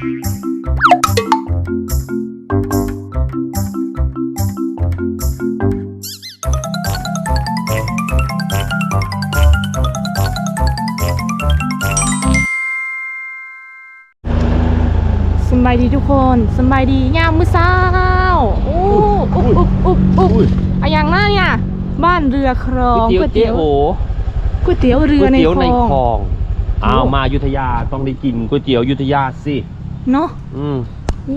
สำบายดีทุกคนสำบายดียามมื้อเช้าอู้อุ๊บอุ๊บอุ๊บอุ๊บอะอย่างน่าเนี่ย บ้านเรือครองก๋วยเตี๋ยวเจ๊โอก๋วยเตี๋ยวเรืก๋อวยในเตี๋ยวคลในองคลองเอามาอยุธยาต้องได้กินก๋วยเตี๋ยวอยุธยาสิ เนาะอืม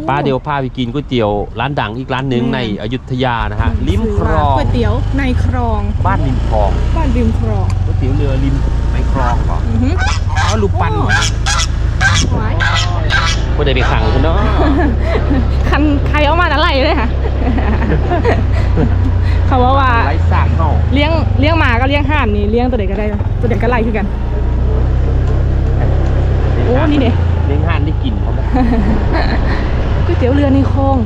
ป้าเดี๋ยวพาไปกินก๋วยเตี๋ยวร้านดังอีกร้านหนึ่งแม่ในอยุธยานะฮะริมคลองก๋วยเตี๋ยวในคลอง บ้านริมคลอง บ้านริมคลองก๋วยเตี๋ยวเรือริมในคลองก่อนอือหือเอาลูกปั้นโอ้ไว้ก็ได้ไปขังคุณเนาะคันใครเอามาอะไรเลยค่ะเขาว่าว่าไรสากเนาะเลี้ยงเลี้ยงหมาก็เลี้ยงห่านนี่เลี้ยงตัวเด็กก็ได้นะตัวเด็กก็ไล่คือกัน โอ้นี่เด็ เลี้ยงห่านได้กินเขาไหมก๋วยเตี๋ยวเรือในคลอง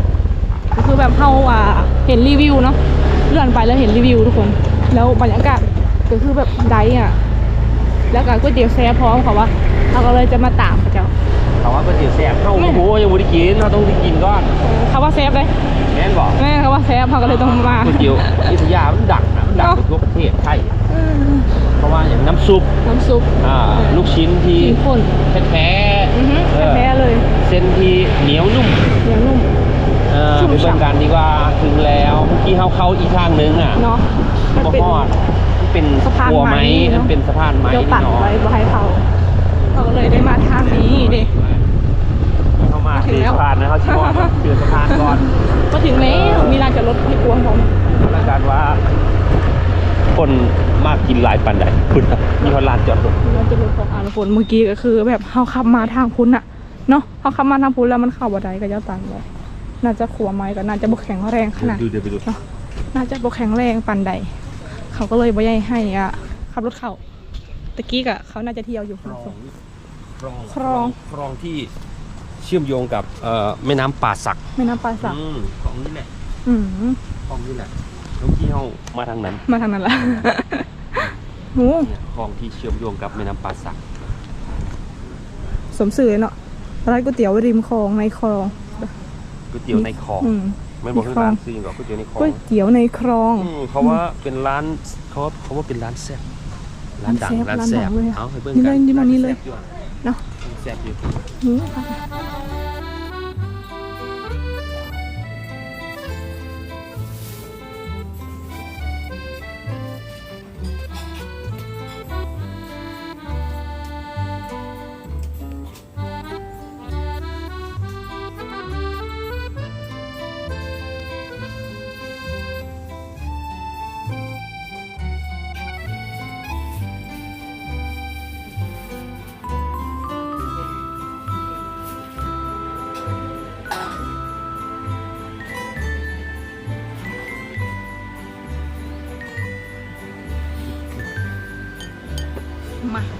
ก็คือแบบเขาอะเห็นรีวิวเนาะเลื่อนไปแล้วเห็นรีวิวทุกคน แล้วบรรยากาศก็คือแบบไดอะ แล้วก็ก๋วยเตี๋ยวแซ่บพร้อมเขาว่าเราก็เลยจะมาตามเขาเจ้าเขาว่าก๋วยเตี๋ยวแซ่บเข้าแม่โอ้โหยังไม่ได้กินเราต้องได้กินก่อนเขาว่าแซ่บเลยแม่นบอกแม่เขาว่าแซ่บเขาก็เลยต้องมาก๋วยเตี๋ยวอยุธยามันดังนะมันดังทั่วประเทศไทยเพราะว่าอย่างน้ำซุปน้ำซุปอ่าลูกชิ้นที่แท้ เมื่อกี้เขาเข้าอีกทางนึงอะเนาะมันบ่เป็น ฮอดมันเป็นสะพานหัวไม้ไม้เนอะ มันเป็นสะพานไม้เดี๋ยวตัดเนาะไว้บ่ให้เขาเขาก็เลยได้มาทางนี้เด็เข้ามาถึงที่แล้ว สะพานนะเขาชิมอนเจอสะพานก่อนก็ถึงแล้วมีลานจอดรถให้กวงผมแล้วกันว่า คนมากกินหลายปันใดคุณมีคนลานจอดรถมีลานจอดรถของอ่างฝนเมื่อกี้ก็คือ แบบเขาขับมาทางพุ้นอะเนาะเขาขับมาทางพุ้นแล้วมันเข้าบ่ได้ก็จะตันเลยน่าจะขัวไม้ก็น่าจะบกแข็งแรงขนาด ดูเดี๋ยวไปดูน่า จะบกแข็งแรงปันใด เขาก็เลยบ่ให้ให้อะขับรถเข้าตะกี้กะเขาน่าจะเที่ยวอยู่คลองคลองคลองคลองที่เชื่อมโยงกับเอ่อแม่น้ำป่าสักแม่น้ำปลาสักอืมของนี่แหละอืมคลองนี่แหละเมื่อกี้เขามาทางนั้น มาทางนั้นละโอ้เนี่ยคลองที่เชื่อมโยงกับแม่น้ำป่าสัก สมสื่อเนาะร้านก๋วยเตี๋ยวริมคลองในคลองก๋วยเตี๋ยวในคลองอืม ไม่บอกให้ในคลองร้านซีนหรอกก๋วยเตี๋ยวในคลอก๋วยงเตี๋ยวในคลองอืมเขาว่าเป็นร้านเขาว่าเขาว่าเป็นร้านแซ่บร้านดังร้าร้านนแซ่แซ่บบร้านดังเลยอะเอาให้เบิ่งนี่กัเลนยนี่มานี่เลยแซ่บอยู่อะเนาะแซ่บอยู่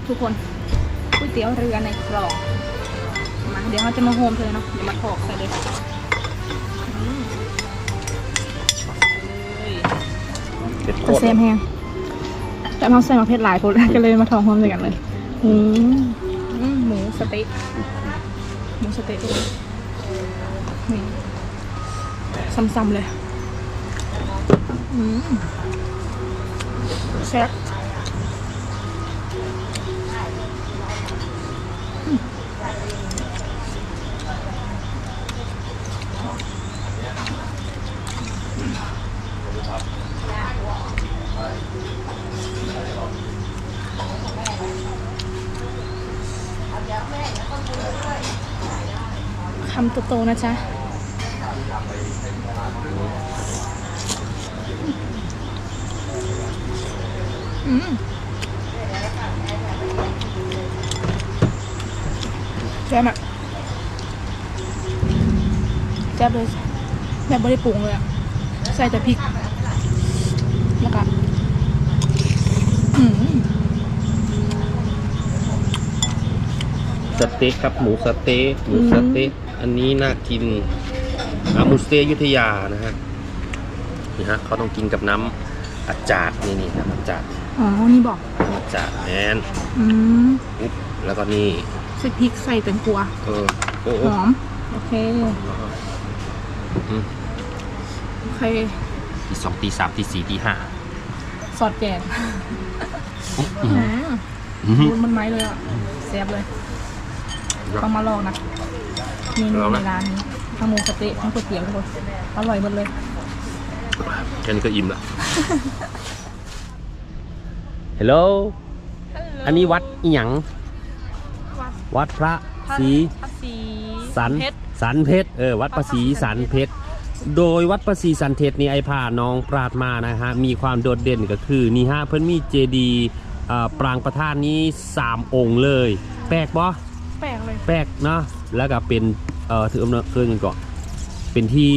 ทุกคนก๋วยเตี๋ยวเรือในคลองมาเดี๋ยวเขาจะมาโฮมเลยเนาะเดี๋ยวมาถอกใส่เลยอืมเลยเด็ดโคจะตรเซมแฮงแต่เขาใส่มาเพชรหลายคนก็เลยมาทองพร้อมกันเลยอืมอืมหมูสเต๊ะหมูสเต๊ะด้วยนี่ซ้ำๆเลยอืมแซ่บ โตๆนะจ๊ะอืมแซ่บอะแซ่บเลยแบบไม่ได้ปรุงเลยอะใส่แต่พริก แล้วก็อืมสเต๊กครับ หมูสเต๊กหมูสเต๊ก อันนี้น่ากินอ่าหมูสเต๊กอยุธยานะฮะนี่ฮะเขาต้องกินกับน้ำอาจาดนี่นี่ครับอาจาดอ๋อ นี่บอกอาจาดแมนอืมปุ๊บแล้วก็นี่ใส่พริกใส่แตงกวาเออโอ้หโอ้อม โอเค อืมโอเค ตีสองตีสามตีสี่ตีห้าสอดแกงอืม อืมอืมดูมันไม้เลยอะแซ่บเลยต้องมาลองนะ เมนูลองในนะร้านนี้ทั้งหมูสะเต๊ะทั้งก๋วยเตี๋ยวทุกคนอร่อยหมดเลยแค่นี้ก็อิ่มละ ฮัลโหล อันนี้วัดอีหยัง วัดพระศรีภาษีสันเพชรสันเพชร เออ วัดประศรีสันเพชร โดยวัดประศรีสันเพชรนี่ไอพาน้องปราดมานะฮะ มีความโดดเด่นก็คือนี่ฮะเพิ่นมีเจดีย์อ่าปรางประธานนี้3องค์เลย แปลกปะแปลกเลย แปลกเนาะ แล้วก็เป็น เอ่อถืออำนาจเกินกันก่อนเป็นที่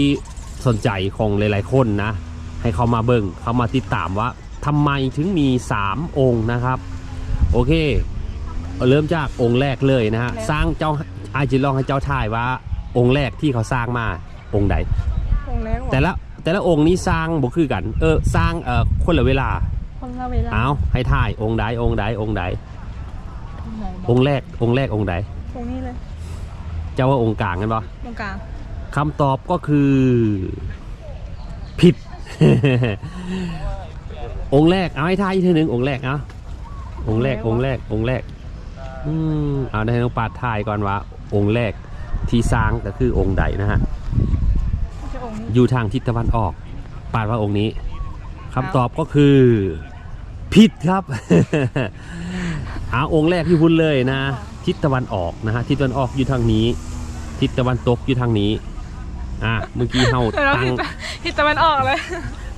สนใจของหลาย ๆ คนนะ ให้เขามาเบิ่งเขามาติดตามว่าทำไมถึงมี 3 องค์นะครับ โอเคเอาเริ่มจากองค์แรกเลยนะฮะสร้างเจ้าอาจิลองให้เจ้าทายว่า องค์แรกที่เขาสร้างมาองค์ใดองค์แรกแต่ละแต่ละองค์นี้สร้างบ่คือกัน เออสร้างเอ่อคนละเวลาคนละเวลาเอาให้ทายองค์ใดองค์ใดองค์ใดองค์แรกองค์แรกองค์ใดตรงนี้เลยเจ้าว่าองค์กลางกันปะตรงกลางคำตอบก็คือ ผิด องค์แรกเอาให้ทายอีกทีหนึ่งองค์แรกเอาองค์แรกองค์แรกองค์แรกอืมเอาได้ให้น้องปาดทายก่อนว่า องค์แรกที่สร้างก็คือองค์ใดนะฮะไม่ใช่องค์นี้อยู่ทางทิศตะวันออก ปาดว่าองค์นี้คำตอบก็คือ ผิดครับเอาองค์แรกที่พุ่นเลยนะ ทิศตะวันออกนะฮะทิศตะวันออกอยู่ทางนี้ ทิศตะวันตกอยู่ทางนี้ อะเมื่อกี้เฮาแต่เราตั้งทิศตะวันออกเลย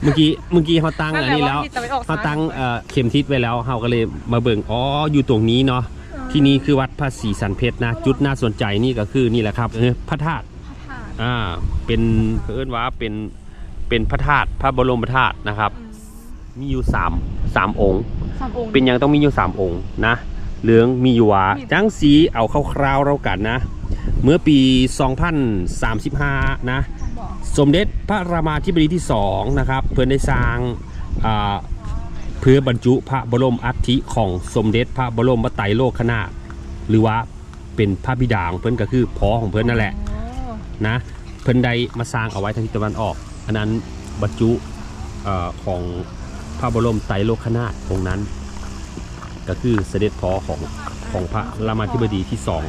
เมื่อกี้เมื่อกี้เขาตั้งนั่นอัแหนละนี้แล้วว่าทิศตะวันออกเขาตั้งซ้ายเอ่อเข็มทิศไว้แล้วเขาก็เลยมาเบิ่งอ๋ออยู่ตรงนี้เนาะที่นี่คือวัดพระศรีสันเพชรนะ จุดน่าสนใจนี่ก็คือนี่แหละครับเออพระธาตุพระธาตุอ่าเป็นเอิ้นว่าเป็นเป็นพระธาตุพระบรมธาตุนะครับอืมมีอยู่สามสามองค์สามองค์เป็นหยังต้องมีอยู่สามองค์นะเหลืองมีอยู่ว่ามีจังสีเอาคร่าวๆเรากันนะ เมื่อปี 2035 นะ สมเด็จพระรามาธิบดีที่สองนะครับ เพื่อนได้สร้างเพื่อบรรจุพระบรมอัฐิของสมเด็จพระบรมไตรโลกนาถหรือว่าเป็นพระบิดาของเพื่อนก็คือพ่อของเพื่อนนั่นแหละนะเพิ่อนได้มาสร้างเอาไว้ทางทิศตะวันออก อันนั้นบรรจุอของพระบรมไตรโลกนาถองค์นั้น ก็คือเสด็จพ่อของของพระรามาธิบดีที่สอง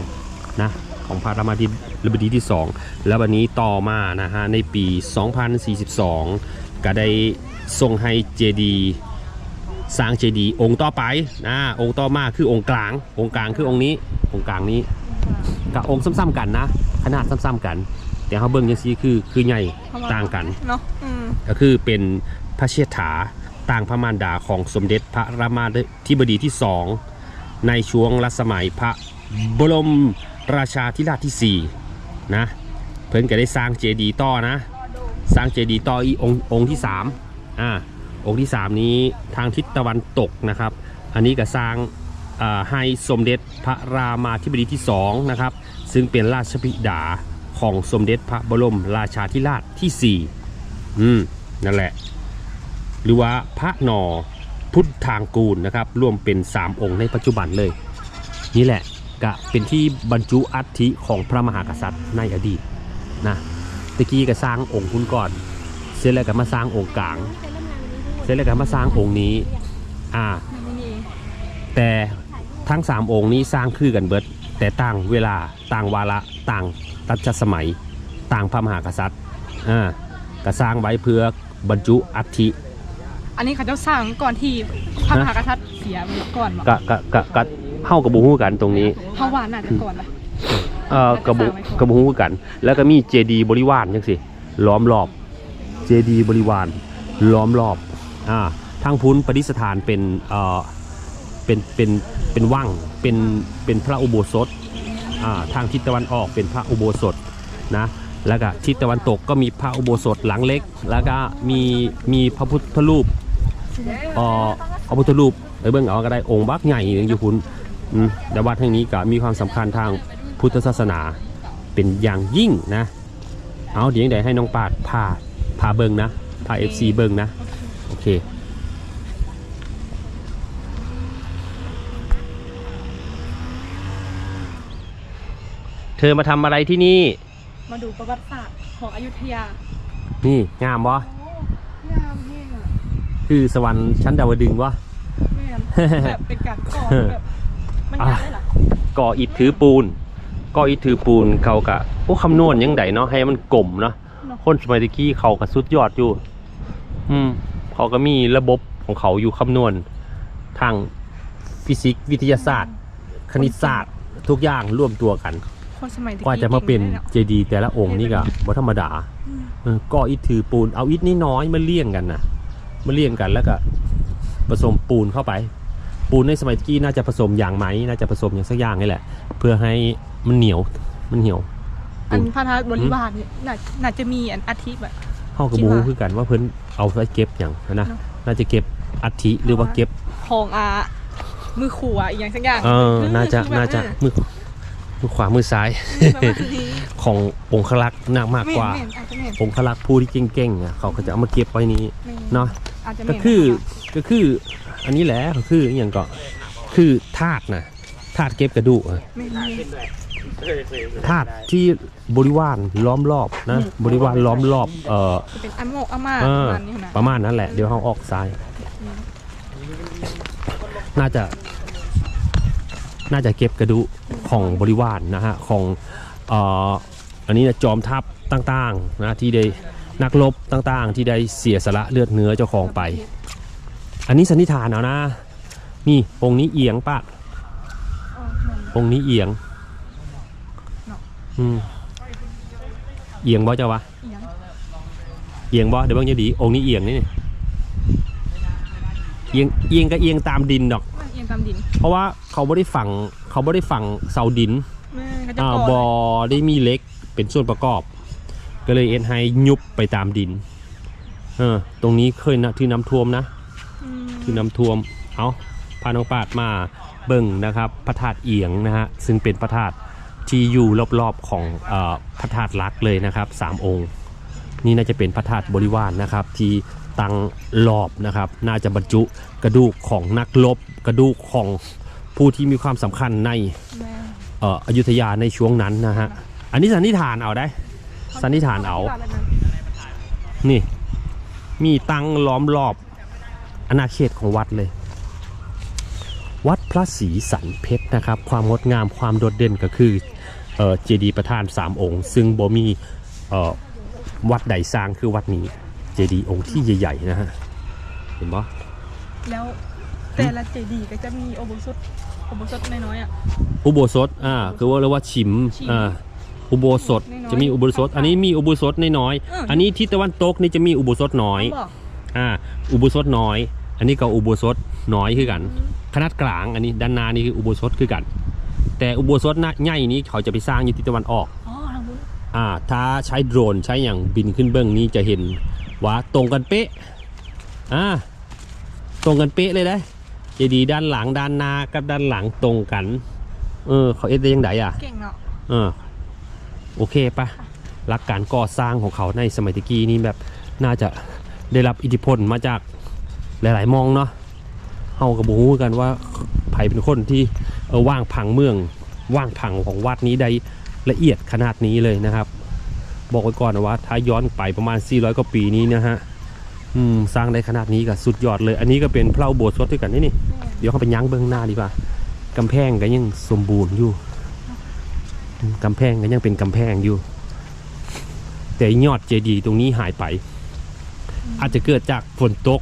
นะ ของพระรามาธิบดีที่สองแล้ววันนี้ต่อมานะฮะในปี 2042 ก็ได้ทรงให้เจดีย์สร้างเจดีย์องค์ต่อไปนะองค์ต่อมาคือองค์กลาง องค์กลางคือองค์นี้ องค์กลางนี้กับองค์ซ้ำๆกันนะ ขนาดซ้ำๆกัน แต่เขาเบิ่งยังซีคือคือใหญ่ต่างกันเนาะอืมก็คือเป็นพระเชษฐาต่างพระมารดาของสมเด็จพระรามาธิบดีที่สองในช่วงรัชสมัยพระบรม ราชาธิราชที่สี่นะเพิ่นก็ได้สร้างเจดีย์ต่อนะ สร้างเจดีย์ต่ออีองค์องค์ที่สามอ่าองค์ที่สามนี้ทางทิศตะวันตกนะครับ อันนี้ก็สร้างให้สมเด็จพระรามาธิบดีที่สองนะครับซึ่งเป็นราชบิดาของสมเด็จพระบรมราชาธิราชที่สี่อืมนั่นแหละ หรือว่าพระนอพุทธทางกูลนะครับรวมเป็น 3 องค์ในปัจจุบันเลย นี่แหละ ก็เป็นที่บรรจุอัฐิของพระมหากษัตริย์ในอดีตนะตะกี้ก็สร้างองค์คุณก่อน เสร็จแล้วก็มาสร้างองค์กลาง เสร็จแล้วก็มาสร้างองค์นี้อ่านี่แต่ทั้ง 3 องค์นี้สร้างคือกันเบิด แต่ต่างเวลาต่างวาระต่างรัชสมัย ต่างพระมหากษัตริย์อ่าก็สร้างไว้เพื่อบรรจุอัฐิอันนี้เขาเจ้าสร้างก่อนที่พระมหากษัตริย์เสียไปก่อนบอก กะกะกะกะ เฮากับบูฮู้กันตรงนี้เพราะว่าน่าจะก่อนนะเอ่อกระบุกระบูฮู้กัน แล้วก็มีเจดีบริวารจังสิล้อมรอบเจดีบริวารล้อมรอบอ่าทางพุ้นประดิษฐานเป็นเอ่อเป็นเป็นเป็นว่างเป็นเป็นพระอุโบสถอ่าทางทิศตะวันออกเป็นพระอุโบสถนะแล้วก็ทิศตะวันตกก็มีพระอุโบสถหลังเล็ก แล้วก็มีมีพระพุทธรูปเอ่อพระพุทธรูปไปเบิ่งเอาก็ได้องค์บักใหญ่หนึงอยู่คุณ อืมแต่วัดแห่งนี้ก็มีความสำคัญทางพุทธศาสนาเป็นอย่างยิ่งนะ เอาเดี๋ยวเดี๋ยวให้น้องปาดพาพาเบิ่งนะพาเอฟซีเบิ่งนะ โอเคเธอมาทำอะไรที่นี่ มาดูประวัติศาสตร์ของอยุธยา นี่งามบ่โอ้ยามแห้งอะ คือสวรรค์ชั้นดาวดึงส์วะแม่นแบบเป็นการก่อแบบ มันยากได้เหรอก่ออิฐถือปูนก่ออิฐถือปูนเขากะโอ้คำนวณยังไงเนาะให้มันกลมเนาะเนาะคนสมัยตะกี้เขาก็สุดยอดอยู่ อืมเขาก็มีระบบของเขาอยู่คำนวณทางฟิสิกส์วิทยาศาสตร์ คณิตศาสตร์ ทุกอย่างร่วมตัวกันคนสมัยตะกว่าจะมาเป็นก่งได้อะเจดีย์แต่ละองค์นี่ก็บ่ธรรมดาอืมเออก่ออิฐถือปูนเอาอิฐนี่น้อยๆมาเลี่ยงกันนะมาเลี่ยงกันแล้วก็ผสมปูนเข้าไป ปูนในสมัยตะกี้น่าจะผสมอย่างไหมน่าจะผสมอย่างสักอย่างนี่แหละ เพื่อให้มันเหนียวมันเหี่ยว อันพระธาตุบริวารเนี่ยน่าน่าจะมีอันอาทิตย์แบบเข้ากับคิดบูว่าคือกันว่าเพิ่นเอาไปเก็บอย่างนะเนอะน่าจะเก็บอัฐิหรือว่าเก็บของอามือขวาอีกอย่างสักอย่าง เออ น่าจะคือแบบน่าจะ มือ มือขวา มือซ้ายเออประมาณนี้ขององคลักษ์น่ามากกว่าแม่นๆอาจจะแม่นองคลักษ์ผู้ที่เก่งๆอะเขาก็จะเอามาเก็บไว้นี้แม่เนาะอาจจะก็แม่นคือ ก็คือ อันนี้แหละก็คืออหย่างก็คือธาตุนะธาตุเก็บกระดูกอะแม่นๆธาตุที่บริวารล้อมรอบนะบริวารล้อมรอบเอ่อจะเป็นอันโมกอาม่าเอปอระมาณนี้นะประมาณนั้นแหละเดี๋ยวเขาออกซ้าย น่าจะ น่าจะเก็บกระดูกของบริวารนะฮะของเอ่ออันนี้นะจอมทัพต่างๆนะที่ได้นักรบต่างๆ ที่ได้เสียสละเลือดเนื้อเจ้าของไป อันนี้สันนิษฐานเอานะ นี่องค์นี้เอียงปะอ๋อแม่นองค์นี้เอียงเนาะอืมเอียงบ่เจ้าวะอีหยังเอียงบ่เดี๋ยวเบางจะดีองค์นี้เอียงนี่นี่เอียงเอียงก็เอียงตามดินดอกว่าเอียงตามดิน เพราะว่าเขาไม่ได้ฝังเขาไม่ได้ฝังเสาดินแม่เขาจะอ่าก่บออได้มีเหล็กเป็นส่วนประกอบ ก็เลยเอ็นให้ยุบไปตามดินเออตรงนี้เคยนะที่น้ำท่วมนะ อืมที่น้ำท่วม เอาพาน้องปาดมาเบิ่งนะครับพระธาตุเอียงนะฮะซึ่งเป็นพระธาตุที่อยู่รอบๆของอพระธาตุลักษเลยนะครับสามองค์ นี่น่าจะเป็นพระธาตุบริวารนะครับที่ตั้งรอบนะครับ น่าจะบรรจุกระดูกของนักรบกระดูกของผู้ที่มีความสำคัญในอยุธยาในช่วงนั้นนะฮะอันนี้สันนิษฐานเอาได้สันนิษฐานเอา นี่มีตั้งล้อมรอบ อาณาเขตของวัดเลย วัดพระศรีสันเพชรนะครับ ความงดงามความโดดเด่นก็คือเอ่อเจดีย์ประธานสามองค์ ซึ่งบ่มีเอ่อวัดใดสร้างคือวัดนี้เจดีย์องค์ที่ใหญ่ๆนะฮะเห็นปะแล้วแต่ละเจดีย์ก็จะมีโอบุสุดโอบุสุดน้อยๆอะอุโบสถอ่าคือว่าเรียกว่าชิมชิมอ่าอุโบสถน้อยๆจะมีอุโบสถ อันนี้มีอุโบสถน้อยเออๆอัอันนี้ทิศตะวันตกนี่จะมีอุโบสถน้อยบ อกอ่าอุโบสถน้อย อันนี้ก็อุโบสถน้อยคือกัน ขนาดกลางอันนี้ด้านหน้านี่คืออุโบสถคือกัน แต่อุโบสถหน้าใหญ่นี้เขาจะไปสร้างอยู่ทิศตะวันออกอ๋อทางนู้นอ่าถ้าใช้โดรนใช้อย่างบินขึ้นเบื้องนี้จะเห็นว่าตรงกันเป๊ะอ่าตรงกันเป๊ะเลยนะเจดีย์ด้านหลังด้านหน้ากับด้านหลังตรงกัน เออ เขาเอ็ดได้ยังไงอะเก่งเนาะเออโอเคปะหลักการก่อสร้างของเขาในสมัยตะกี้นี่แบบน่าจะ ได้รับอิทธิพลมาจากหลาย ๆ มองเนาะเฮากับบูฮูกันว่าไผเป็นคนที่เออว่างผังเมืองว่างผังของวัดนี้ได้ละเอียดขนาดนี้เลยนะครับ บอกไว้ก่อนนะว่าถ้าย้อนไปประมาณ 400 กว่าปีนี้นะฮะอืมสร้างได้ขนาดนี้ก็สุดยอดเลย อันนี้ก็เป็นพระอุโบสถ์ด้วยกันนี่นี่เดี๋ยวเขาไปยั้งเบื้องหน้าดีกว่ากำแพงก็ยังสมบูรณ์อยู่กำแพงก็ยังเป็นกำแพงอยู่ แต่ยอดเจดีย์ตรงนี้หายไป อาจจะเกิดจากฝนตก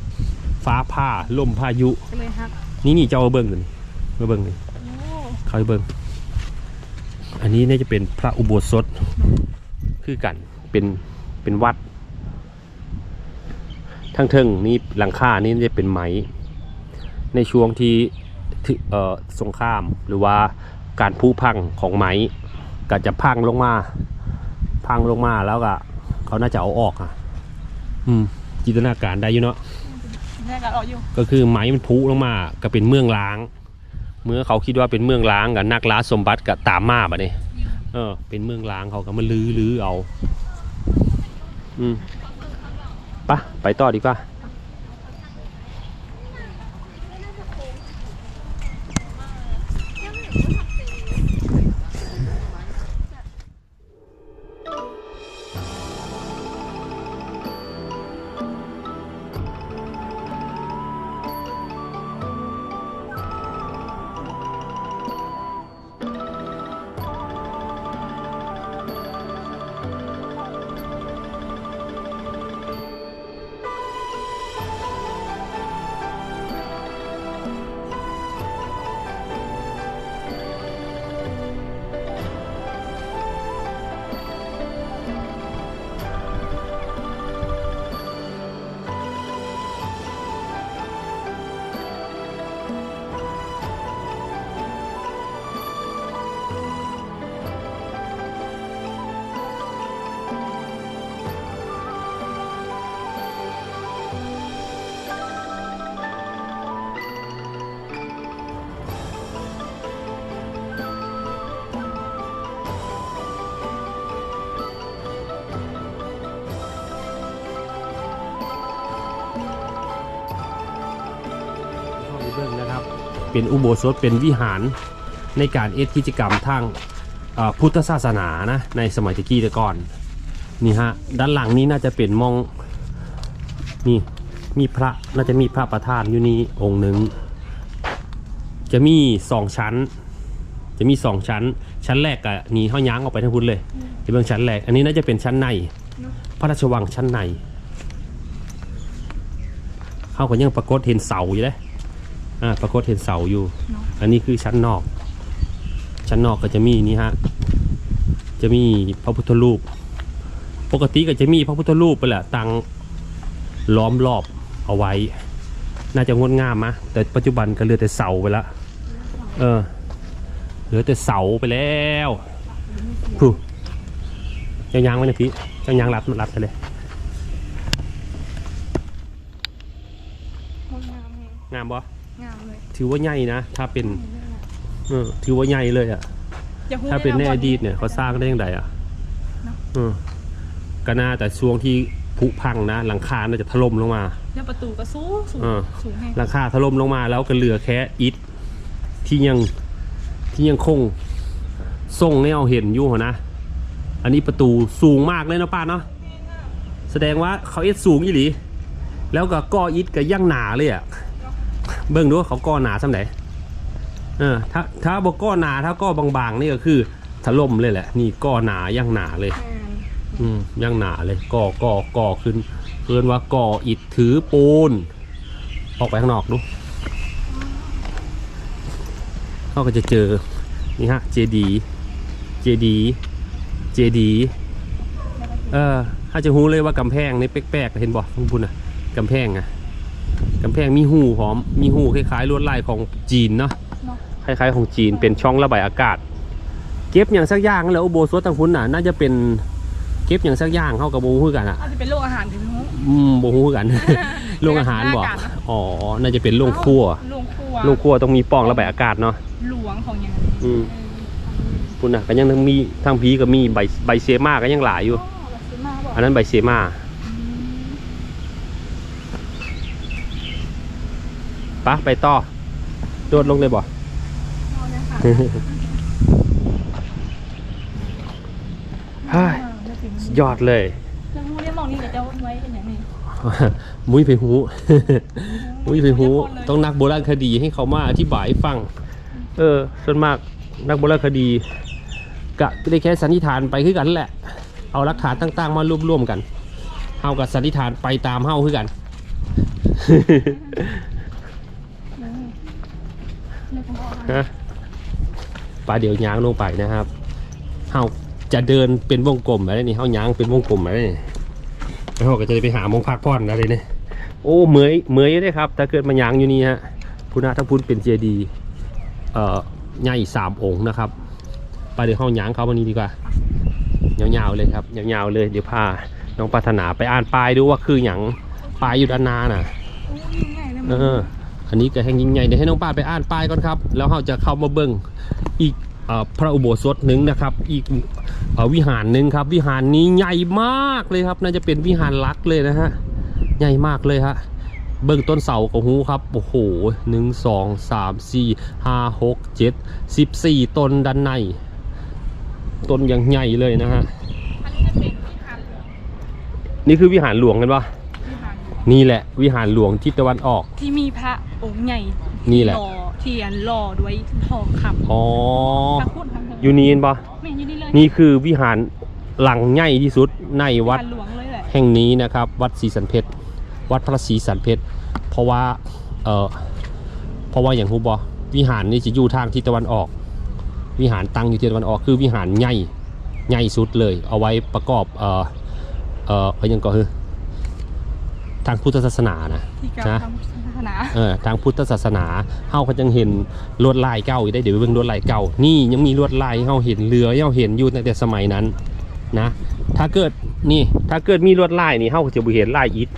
ฟ้าผ่าลมพายุ ก็เลยฮักนี่นี่เจ้าเบิ้งเลยมาเบิ้งเลยโอ้เขาให้เบิ้งอันนี้น่าจะเป็นพระอุโบสถคือกันเป็นเป็นวัด ทั้งเทิงนี่หลังคานี่น่าจะเป็นไม้ในช่วงที่ที่เอ่อสงครามหรือว่าการผุพังของไม้ก็จะพังลงมา พังลงมาแล้วก็เขาน่าจะเอาออกอะ อืม จินตนาการได้อยู่เนาะแม่กันออกอยู่ก็คือไม้มันพุลงมาก็เป็นเมืองล้าง เมื่อเขาคิดว่าเป็นเมืองล้างกับนักล้าสมบัติก็ตามมาบะนี่เออ เป็นเมืองล้างเขาก็มาลื้อลื้อเอา อืมไปะไปต่อดีกว่า เป็นอุโบสถเป็นวิหารในการเอ็ดกิจกรรมทางพุทธศาสนานะในสมัยตะกี้ต่ก่อนนี่ฮะด้านหลังนี้น่าจะเป็นมองนี่มีพระน่าจะมีพระประธานอยู่นี่องค์หนึ่งจะมีสองชั้น จะมีสองชั้น ชั้นแรกกับนี่ห้องย้างออกไปทางพุ้นเลยจะเป็นชั้นแรก อันนี้น่าจะเป็นชั้นใน พระราชวังชั้นในเขาก็ยังปรากฏเห็นเสาอยู่เลย อ่าปรากฏเห็นเสาอยู่เนาะอันนี้คือชั้นนอก ชั้นนอกก็จะมีนี่ฮะ จะมีพระพุทธรูป ปกติก็จะมีพระพุทธรูปไปแหละตังล้อมรอบเอาไว้ น่าจะงดงามมะแต่ปัจจุบันก็เหลือแต่เสาไปละเออ เหลือแต่เสาไปแล้วผู้เจ้ายางไว้นะพี่เจ้ายางรัดมันรัดไปเลยงามแฮงงามบ่ งามเลยถือว่าใหญ่นะถ้าเป็นเออถือว่าใหญ่เลยอะ อย่ฮู้ถ้าเป็นในลยะอดีตเนี่ยเขาสร้างได้ยังไงอะเนอะเออก็น่าแต่ช่วงที่ผุพังนะหลังคาน่าจะถล่มลงมาแล้วประตูก็สูงสูงเออสูงแฮงหลังคาถล่มลงมาแล้วก็เหลือแค่อิฐที่ยังที่ยังคงทรงแนวเห็นอยู่หัวนะ อันนี้ประตูสูงมากเลยเนาะป้าเนาะแสดงว่าเขาเอ็ดสูงอีหลีแล้วก็ก่ออิฐก็ย่างหนาเลยอะ เบิ่งดูว่าเขาก่อหนาสำไหนเออถ้าถ้าบอกก่อหนาถ้าก่อบางๆนี่ก็คือถล่มเลยแหละ นี่ก่อหนาย่างหนาเลยแม่นอืมย่างหนาเลยก่อก่อก่อขึ้นเพื่อนว่าก่ออิฐถือปูน ออกไปข้างนอกดูเขาก็จะเจอนี่ฮะเจดีเจดีเจดีเออถ้าจะรู้เลยว่ากำแพงนี่แป๊กๆเห็นบ่ทุกคนอะกำแพงอะ กำแพงมีหูหอม มีหูคล้ายๆลวดลายของจีนเนาะเนาะคล้ายๆของจีนเป็นช่องระบายอากาศ เก็บอย่างสักอย่างแล้วอุโบสถต่างคุณน่ะ น่าจะเป็นเก็บอย่างสักอย่างเข้ากับโบฮู้กันอะอาจจะเป็นโรคอาหารถึงฮู้อืมโบฮู้กันโรงอาหารบอกอากาศเนอะอ๋อ น่าจะเป็นโรงครัวโรงครัวโรงครัวต้องมีปล่องระบายอากาศเนาะหลวงของอย่างอืมคุณน่ะก็ยังทั้งมีทางพีก็มีใบใบเซมาก็ยังหลายอยู่อ๋อแบบซื้อมาบอกอันนั้นใบเซมา ปะไปต่อ โดดลงเลยบ่เอาเนี่ยค่ะเฮ้ยยอดเลยแล้วมูเรียกมองนี่เดี๋ยวจะไว้เป็นอย่างนี้มุ้ยไปหูมุ้ยไปหูต้องนักโบราณคดีให้เขามาอธิบายให้ฟัง เออ ส่วนมากนักโบราณคดีกะได้แค่สันนิษฐานไปคือกันแหละ เอาหลักฐานต่าง ๆ มารวบรวมกันเฮากับสันนิษฐานไปตามเฮาคือกัน เรียกของพ่อฮะปลาเดี๋ยวย้างลงไปนะครับเฮาจะเดินเป็นวงกลมอะไรนี่เฮาย้างเป็นวงกลมอะไรนี่แล้วเฮาก็จะได้ไปหามงพักผ่อนอะไรนี่โอ้เหมยเหมยได้ครับ ถ้าเกิดมาย้างอยู่นี่ฮะพุนาทั้งพุนเป็นเจดีเอ่อใหญ่สามองค์นะครับ ไปเดี๋ยวเฮาย้างเขาวันนี้ดีกว่า ยาวๆเลยครับ ยาวๆเลย เดี๋ยวพาน้องปรารถนาไปอ่านป้ายดูว่าคืออย่างป้ายอยู่ด้านหน้าน่ะ เออ อันนี้ก็แห่งยิ่งใหญ่เดี๋ยวให้น้องป้าไปอ่านป้ายก่อนครับ แล้วเราจะเข้ามาเบิ้งอีกเอ่อพระอุโบสถหนึ่งนะครับ อีกเอ่อวิหารหนึ่งครับ วิหารนี้ใหญ่มากเลยครับ น่าจะเป็นวิหารลักเลยนะฮะใหญ่มากเลยฮะเบิ้งต้นเสากับหูครับ โอ้โหหนึ่งสองสามสี่ห้าหกเจ็ดสิบสี่ต้นด้านใน ต้นอย่างใหญ่เลยนะฮะอันนี้จะเป็นที่ทานหลวงนี่คือวิหารหลวงกันปะที่ทา นหลวงนี่แหละวิหารหลวงทิศตะวันออก ที่มีพระองค์ใหญ่นี่แหละหล่อเทียนหล่อด้วยทองคำอ๋อพระพุทธพระธรรมอยู่นี่เห็นปะไม่อยู่นี่เลยนี่คือวิหารหลังใหญ่ที่สุดในวัดทานหลวงเลยแหละแห่งนี้นะครับ วัดศรีสันเพชรวัดพระศรีสันเพชรเพราะว่าเออเพราะว่าอย่างฮูบอวิหารนี่จะอยู่ทางทิศตะวันออก วิหารตั้งอยู่ทิศตะวันออกคือวิหารใหญ่ใหญ่สุดเลย เอาไว้ประกอบเออเออเอายังก็คือ ทางพุทธศาสนานะที่กล่าวนะทำศาสนาเออทางพุทธศาสนาเฮาก็ยังเห็นลวดลายเก่าอยู่ได้เดี๋ยวไปเบิ่งลวดลายเก่า นี่ยังมีลวดลายให้เฮาเห็นเรือให้เฮาเห็นอยู่ตั้งแต่สมัยนั้นนะ ถ้าเกิดนี่ถ้าเกิดมีลวดลายนี่เฮาก็จะบ่เห็นลายอิฐม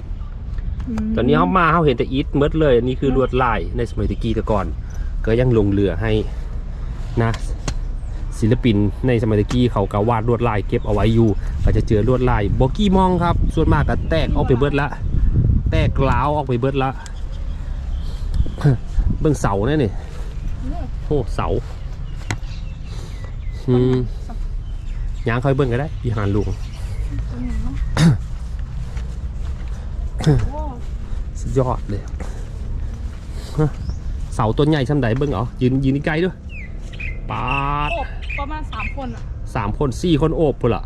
ตอนนี้เฮามาเฮาเห็นแต่อิฐหมดเลยอันนี่คือลวดลายในสมัยตะกี้แต่ก่อน ก็ยังลงเรือให้นะ ศิลปินในสมัยตะกี้เขาก็วาดลวดลายเก็บเอาไว้อยู่ ก็จะเจอลวดลายบ่กี่มองครับ ส่วนมากก็แตกออกไปเบิดละแตกล้าวออกไปเบิดละเบิ่งเสาเนี่ยนี่โอ้เสาอืมยางคอยเบิ่งก็ได้วิหารหลวงตัวนี้เนาะโอ้สุดยอดเลยฮะเสาต้นใหญ่ช่ำใดเบิ่งเหรอยืนยืนใกล้ๆด้วยปาดโอบประมาณสามคนอะสามคนสี่คนโอบพุ่นละ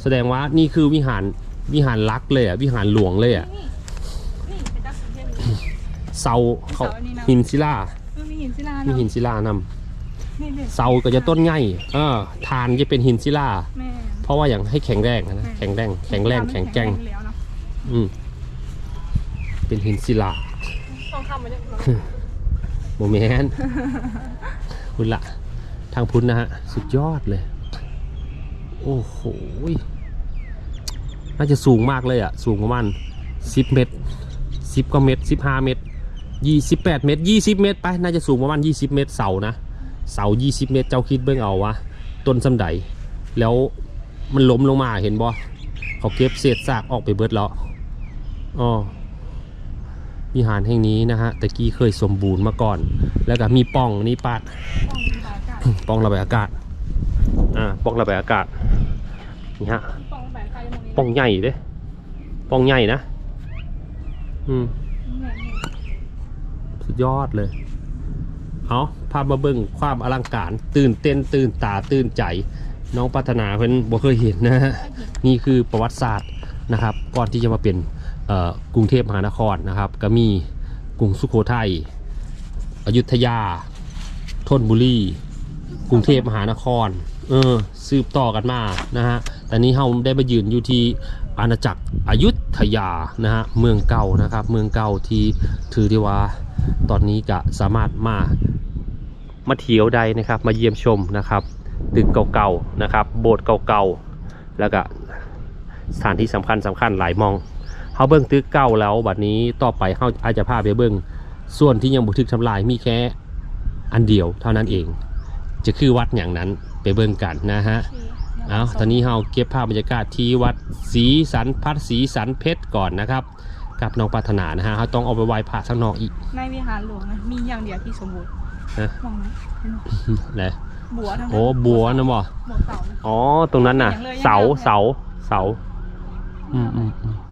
แสดงว่านี่คือวิหารวิหารลักเลยอะวิหารหลวงเลยอะ นี่ นี่เป็นดักสังเกตเลย เสาเขาเสาอันนี้นะหินศิลามันมีหินศิลามีเนาะหินศิลานำนี่เด็เสาก็จะต้นใหญ่เออฐานจะเป็นหินศิลา แม่ เพราะว่าอย่างให้แข็งแรงนะแข็งแรงแข็งแรงแข็งแกร่งแล้วเนาะอืมเป็นหินศิลาต้องทำมาเนี่ยโมเมนคุณละทางพุทธนะฮะ สุดยอดเลย โอ้โหยน่าจะสูงมากเลยอะ สูงประมาณสิบเมตรสิบกว่าเมตรสิบห้าเมตร ยี่สิบแปดเมตรยี่สิบเมตรไป น่าจะสูงประมาณยี่สิบเมตรเสานะ เสายี่สิบเมตร เจ้าคิดเบิ่งเอาวะ ต้นสำไดแล้วมันล้มลงมาเห็นบ่เขาเก็บเศษซากออกไปเบิดแล้วอ๋อวิหารแห่งนี้นะฮะตะกี้เคยสมบูรณ์มาก่อน แล้วก็มีปล่องนี่ปาดป้องระบายอากาศปล่องระบายอากาศ อ่าปล่องระบายอากาศ นี่ฮะป้องระบายอากาศยังมองปล่องใหญ่เด้ปล่องใหญ่นะ อืม สุดยอดเลย เอาพามาเบิ่งความอลังการ ตื่นเต้นตื่นตาตื่นใจ น้องปรารถนาเพิ่นบ่เคยเห็นนะฮะนี่คือประวัติศาสตร์นะครับ ก่อนที่จะมาเป็นเอ่อกรุงเทพมหานครนะครับ ก็มีกรุงสุโขทัยอยุธยาธนบุรีกรุงเทพมหานคร เออ สืบต่อกันมา นะฮะ แต่นี้เราได้มายืนอยู่ที่ อาณาจักรอยุธยานะฮะเมืองเก่านะครับ เมืองเก่าที่ถือได้ว่าตอนนี้ก็สามารถมามาเที่ยวได้นะครับ มาเยี่ยมชมนะครับตึกเก่าๆนะครับ โบสถ์เก่าๆแล้วก็สถานที่สำคัญสำคัญหลายมองเขาเบิ้งตึกเก่าแล้วบัดนี้ต่อไปเขาอาจจะพาไปเบิ้งส่วนที่ยังบุทึกทำลายมีแค่อันเดียวเท่านั้นเอง จะคือวัดอย่างนั้นไปเบิ้งกันนะฮะ เอาตอนนี้เราเก็บภาพบรรยากาศที่วัดศรีสันพัดศรีสันเพชรก่อนนะครับ กับน้องปรารถนานะฮะเขาต้องเอาไปไหว้พระข้างนอกอีกในวิหารหลวงนะมีอย่างเดียวที่สมบูรณ์ฮะมองไหมเห็นไหมไหนบัวทั้งนั้นโอ้บัวนะบ่บัวเต่าอ๋อตรงนั้นน่ะอย่างเลยเสาอย่างเลยเสาเสาอืมอืมอืม